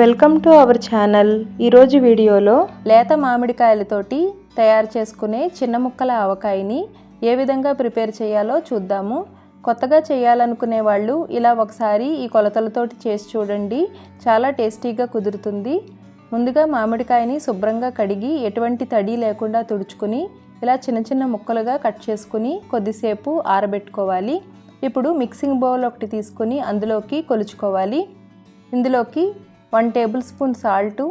Welcome to our channel. ఈరోజు వీడియోలో లేత మామిడికాయలతోటి తయారు చేసుకునే చిన్న ముక్కల ఆవకాయని ఏ విధంగా ప్రిపేర్ చేయాలో చూద్దాము. కొత్తగా చేయాలనుకునే వాళ్ళు ఇలా ఒకసారి ఈ కొలతలతోటి చేసి చూడండి. చాలా టేస్టీగా కుదురుతుంది. ముందుగా మామిడికాయని శుభ్రంగా కడిగి ఎటువంటి తడి లేకుండా తుడుచుకుని ఇలా చిన్న చిన్న ముక్కలుగా కట్ చేసుకుని కొద్దిసేపు ఆరబెట్టుకోవాలి. ఇప్పుడు మిక్సింగ్ బౌల్ ఒకటి తీసుకుని అందులోకి కొలుచుకోవాలి. ఇందులోకి one tablespoon salt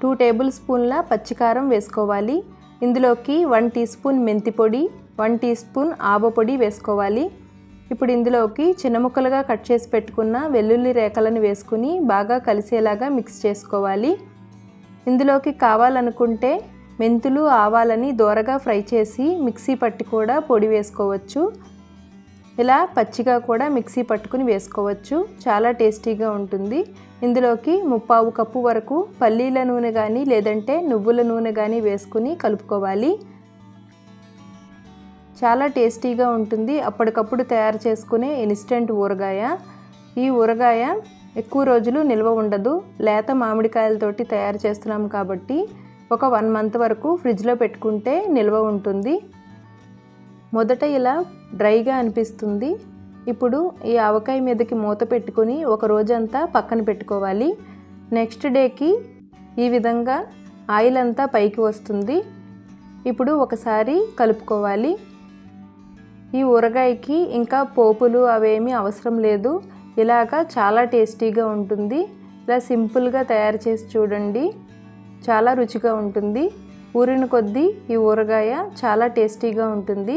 two table స్పూన్ల పచ్చికారం వేసుకోవాలి. ఇందులోకి వన్ టీ స్పూన్ మెంతి పొడి వన్ టీ స్పూన్ ఆవ పొడి వేసుకోవాలి. ఇప్పుడు ఇందులోకి చిన్న ముక్కలుగా కట్ చేసి పెట్టుకున్న వెల్లుల్లి రేఖలను వేసుకుని బాగా కలిసేలాగా మిక్స్ చేసుకోవాలి. ఇందులోకి కావాలనుకుంటే మెంతులు ఆవాలని దోరగా ఫ్రై చేసి మిక్సీ పట్టి కూడా పొడి వేసుకోవచ్చు. ఇలా పచ్చిగా కూడా మిక్సీ పట్టుకుని వేసుకోవచ్చు. చాలా టేస్టీగా ఉంటుంది. ఇందులోకి ముప్పావు కప్పు వరకు పల్లీల నూనె కానీ లేదంటే నువ్వుల నూనె కానీ వేసుకుని కలుపుకోవాలి. చాలా టేస్టీగా ఉంటుంది. అప్పటికప్పుడు తయారు చేసుకునే ఇన్స్టెంట్ ఊరగాయ. ఈ ఊరగాయ ఎక్కువ రోజులు నిల్వ ఉండదు. లేత మామిడికాయలతోటి తయారు చేస్తున్నాం కాబట్టి ఒక వన్ మంత్ వరకు ఫ్రిడ్జ్లో పెట్టుకుంటే నిల్వ ఉంటుంది. మొదట ఇలా డ్రైగా అనిపిస్తుంది. ఇప్పుడు ఈ ఆవకాయ మీదకి మూత పెట్టుకొని ఒక రోజంతా పక్కన పెట్టుకోవాలి. నెక్స్ట్ డేకి ఈ విధంగా ఆయిల్ అంతా పైకి వస్తుంది. ఇప్పుడు ఒకసారి కలుపుకోవాలి. ఈ ఊరగాయకి ఇంకా పోపులు అవేమీ అవసరం లేదు. ఇలాగా చాలా టేస్టీగా ఉంటుంది. ఇలా సింపుల్గా తయారు చేసి చూడండి. చాలా రుచిగా ఉంటుంది. ఊరిన కొద్దీ ఈ ఊరగాయ చాలా టేస్టీగా ఉంటుంది.